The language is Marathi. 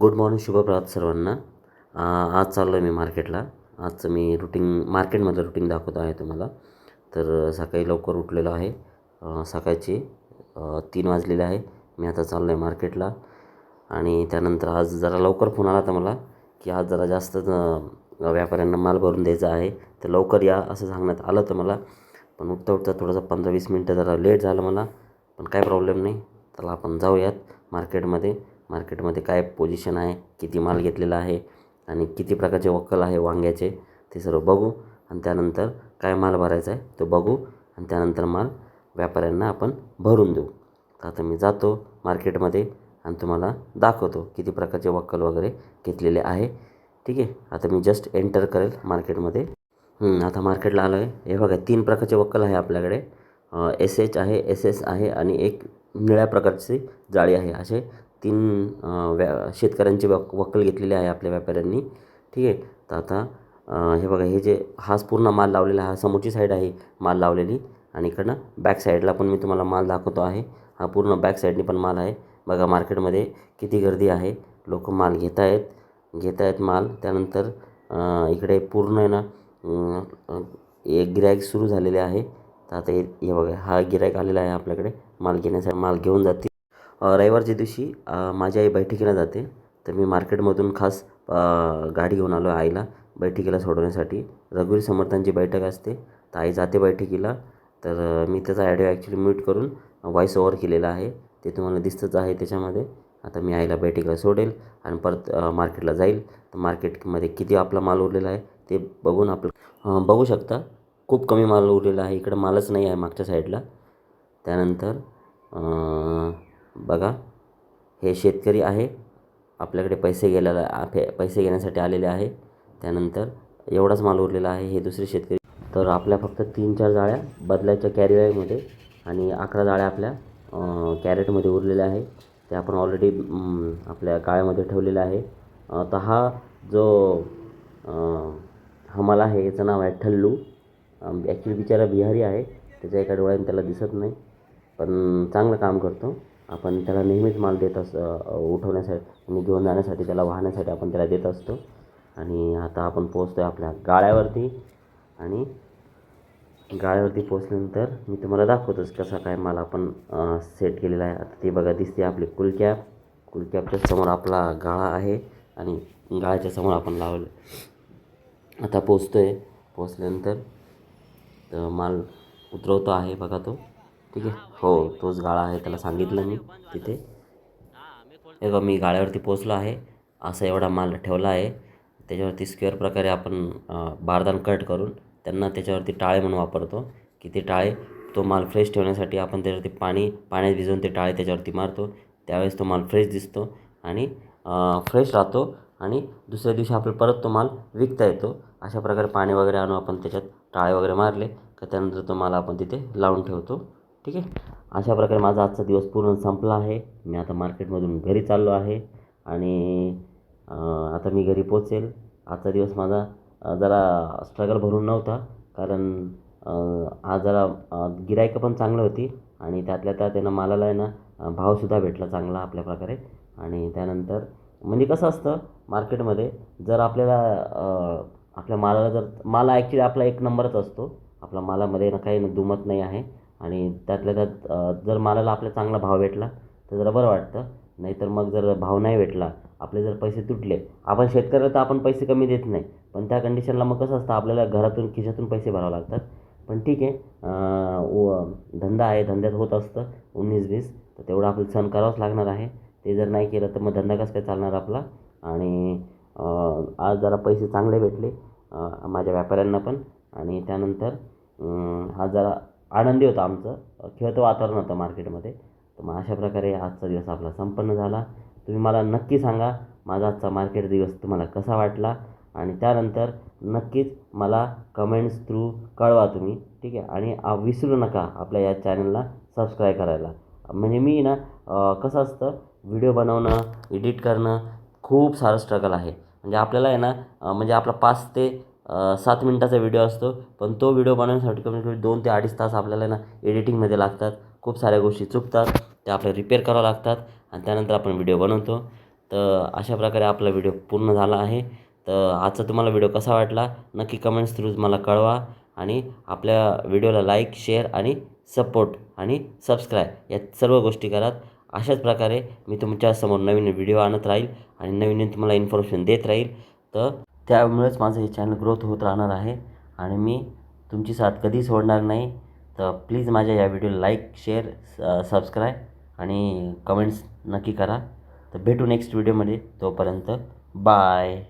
गुड मॉर्निंग शुभप्रभात सर्वांना. आज चाललो आहे मी मार्केटला. आजचं मी रुटीन मार्केटमधलं रुटीन दाखवत आहे तुम्हाला. तर सकाळी लवकर उठलेलो आहे. सकाळची तीन वाजलेले आहे. मी आता चाललो आहे मार्केटला. आणि त्यानंतर आज जरा लवकर फोन आला होता मला की आज जरा जास्त व्यापाऱ्यांना माल भरून द्यायचा आहे. तर लवकर या असं सांगण्यात आलं होतं मला. पण उठता उठता थोडंसं पंधरा वीस मिनटं जरा लेट झालं मला. पण काय प्रॉब्लेम नाही. चला आपण जाऊयात मार्केटमध्ये मार्केटमध्ये काय पोझिशन आहे किती माल घेतलेला आहे आणि किती प्रकारचे वक्कल आहे वांग्याचे ते सर्व बघू. आणि त्यानंतर काय माल भरायचा आहे तो बघू. आणि त्यानंतर माल व्यापाऱ्यांना आपण भरून देऊ. तर आता मी जातो मार्केटमध्ये आणि तुम्हाला दाखवतो किती प्रकारचे वक्कल वगैरे घेतलेले आहे. ठीक आहे? आता मी जस्ट एंटर करेल मार्केटमध्ये. आता मार्केटला आलो आहे. हे बघा तीन प्रकारचे वक्कल आहे आपल्याकडे. एस एच आहे एस एस आहे आणि एक निळ्या प्रकारची जाळी आहे. असे तीन व्या शेतकऱ्यांची वक वक्कल घेतलेली आहे आपल्या व्यापाऱ्यांनी. ठीक आहे? तर आता हे बघा हे जे हाच पूर्ण माल लावलेला हा समोरची साईड आहे माल लावलेली आणि इकडनं बॅक साईडला पण मी तुम्हाला माल दाखवतो आहे. हा पूर्ण बॅक साईडनी पण माल आहे. बघा मार्केटमध्ये किती गर्दी आहे. लोक माल घेत आहेत घेत आहेत माल. त्यानंतर इकडे पूर्ण आहे ना एक गिरायक सुरू झालेले आहे. तर आता हे बघा हा गिरायक आलेला आहे आपल्याकडे. माल घेण्यासाठी माल घेऊन जातील. रविवारच्या दिवशी माझी आई बैठकीला जाते. तर मी मार्केटमधून खास गाडी घेऊन आलो आहे आईला बैठकीला सोडवण्यासाठी. रघुवीर समर्थांची बैठक असते. तर आई जाते बैठकीला. तर मी त्याचा ॲडिओ ॲक्च्युली म्यूट करून व्हॉईस ओवर केलेला आहे. ते तुम्हाला दिसतंच आहे त्याच्यामध्ये. आता मी आईला बैठकीला सोडेल आणि परत मार्केटला जाईल. तर मार्केटमध्ये किती आपला माल उरलेला आहे ते बघून आपलं बघू शकता. खूप कमी माल उरलेला आहे. इकडं मालच नाही आहे मागच्या साईडला त्यानंतर बघा हे शेतकरी आहे. आपल्याकडे पैसे गेलेला आपे पैसे घेण्यासाठी आलेले आहे. त्यानंतर एवढाच माल उरलेला आहे हे दुसरे शेतकरी. तर आपल्या फक्त तीन चार जाळ्या बदलायच्या कॅरीबॅगमध्ये आणि अकरा जाळ्या आपल्या कॅरेटमध्ये उरलेल्या आहे. ते आपण ऑलरेडी आपल्या गाळ्यामध्ये ठेवलेलं आहे. तर हा जो हमाल आहे याचं नाव आहे ठल्लू. ॲक्च्युली बिचारा बिहारी आहे. त्याच्या एका डोळ्याने त्याला दिसत नाही. पण चांगलं काम करतो. आपण त्याला नेहमीच माल देत अस उठवण्यासाठी आणि घेऊन जाण्यासाठी त्याला वाहण्यासाठी आपण त्याला देत असतो. आणि आता आपण पोचतो आहे आपल्या गाळ्यावरती. आणि गाळ्यावरती पोचल्यानंतर मी तुम्हाला दाखवतोच कसा काय माल आपण सेट केलेला आहे. आता ती बघा दिसते आपली कुलकॅप कुलकॅपच्या समोर आपला गाळा आहे आणि गाळ्याच्या समोर आपण लावलं. आता पोचतो आहे पोचल्यानंतर तर माल उतरवतो आहे बघा तो. ठीक आहे. हो तोच गाळा आहे त्याला सांगितलं मी तिथे. हे बघा मी गाळ्यावरती पोचलो आहे. असा एवढा माल ठेवला आहे. त्याच्यावरती स्क्वेअर प्रकारे आपण बारदान कट करून त्यांना त्याच्यावरती टाळे म्हणून वापरतो. की ते टाळे? तो माल फ्रेश ठेवण्यासाठी आपण त्याच्यावरती पाणी पाण्यात भिजवून ते टाळे त्याच्यावरती मारतो. त्यावेळेस तो माल फ्रेश दिसतो आणि फ्रेश राहतो आणि दुसऱ्या दिवशी आपल्याला परत तो माल विकता येतो. अशा प्रकारे पाणी वगैरे आणून आपण त्याच्यात टाळे वगैरे मारले. का त्यानंतर तो माल आपण तिथे लावून ठेवतो. ठीक आहे? अशा प्रकारे माझा आजचा दिवस पूर्ण संपला आहे. मी आता मार्केटमधून घरी चाललो आहे आणि आता मी घरी पोचेल आजचा दिवस माझा जरा स्ट्रगल भरून नव्हता. कारण आज जरा गिरायकं पण चांगली होती आणि त्यातल्या त्यात त्यांना मालाला आहे ना भावसुद्धा भेटला चांगला आपल्या प्रकारे. आणि त्यानंतर म्हणजे कसं असतं मार्केटमध्ये जर आपल्याला आपल्या मालाला जर माला ॲक्च्युली आपला एक नंबरच असतो. आपल्या मालामध्ये ना काही दुमत नाही आहे. आणि त्यातल्या त्यात जर मालाला आपल्या चांगला भाव भेटला तर जरा बरं वाटतं. नाहीतर मग जर भाव नाही भेटला आपले जर पैसे तुटले आपण शेतकऱ्याला तर आपण पैसे कमी देत नाही. पण त्या कंडिशनला मग कसं असतं आपल्याला घरातून खिशातून पैसे भरावे लागतात. पण ठीक आहे व धंदा आहे धंद्यात होत असतं उन्नीस वीस तर तेवढं आपलं सहन करावंच लागणार आहे. ते जर नाही केलं तर मग धंदा कसं काय चालणार आपला? आणि आज जरा पैसे चांगले भेटले माझ्या व्यापाऱ्यांना पण. आणि त्यानंतर हा आज जरा आनंदी होतं आमचं. खेळतं वातावरण होतं मार्केटमध्ये. तर मग अशा प्रकारे आजचा दिवस आपला संपन्न झाला. तुम्ही मला नक्की सांगा माझा आजचा मार्केट दिवस तुम्हाला कसा वाटला? आणि त्यानंतर नक्कीच मला कमेंट्स थ्रू कळवा तुम्ही ठीक आहे? आणि विसरू नका आपल्या या चॅनलला सबस्क्राईब करायला. म्हणजे मी ना कसं असतं व्हिडिओ बनवणं एडिट करणं खूप सारं स्ट्रगल आहे. म्हणजे आपल्याला आहे ना म्हणजे आपला पाच ते सात मिनटाचा व्हिडिओ असतो. पण तो व्हिडिओ बनवण्यासाठी कमीत कमी दोन ते अडीच तास आपल्याला ना एडिटिंगमध्ये लागतात. खूप साऱ्या गोष्टी चुकतात. त्या आपल्याला रिपेअर करावं लागतात. आणि त्यानंतर आपण व्हिडिओ बनवतो. तर अशा प्रकारे आपला व्हिडिओ पूर्ण झाला आहे. तर आजचा तुम्हाला व्हिडिओ कसा वाटला? नक्की कमेंट्स थ्रू मला कळवा. आणि आपल्या व्हिडिओला लाईक शेअर आणि सपोर्ट आणि सबस्क्राईब या सर्व गोष्टी करा. अशाच प्रकारे मी तुमच्यासमोर नवीन व्हिडिओ आणत राहील. आणि नवीन नवीन तुम्हाला इन्फॉर्मेशन देत राहील. तर त्यामुळेच माझं हे चॅनल ग्रोथ होत राहणार आहे. आणि मी तुमची साथ कधी सोडणार नाही. तर प्लीज माझ्या या व्हिडिओला लाईक शेअर सबस्क्राईब आणि कमेंट्स नक्की करा. तर भेटू नेक्स्ट व्हिडिओमध्ये तोपर्यंत बाय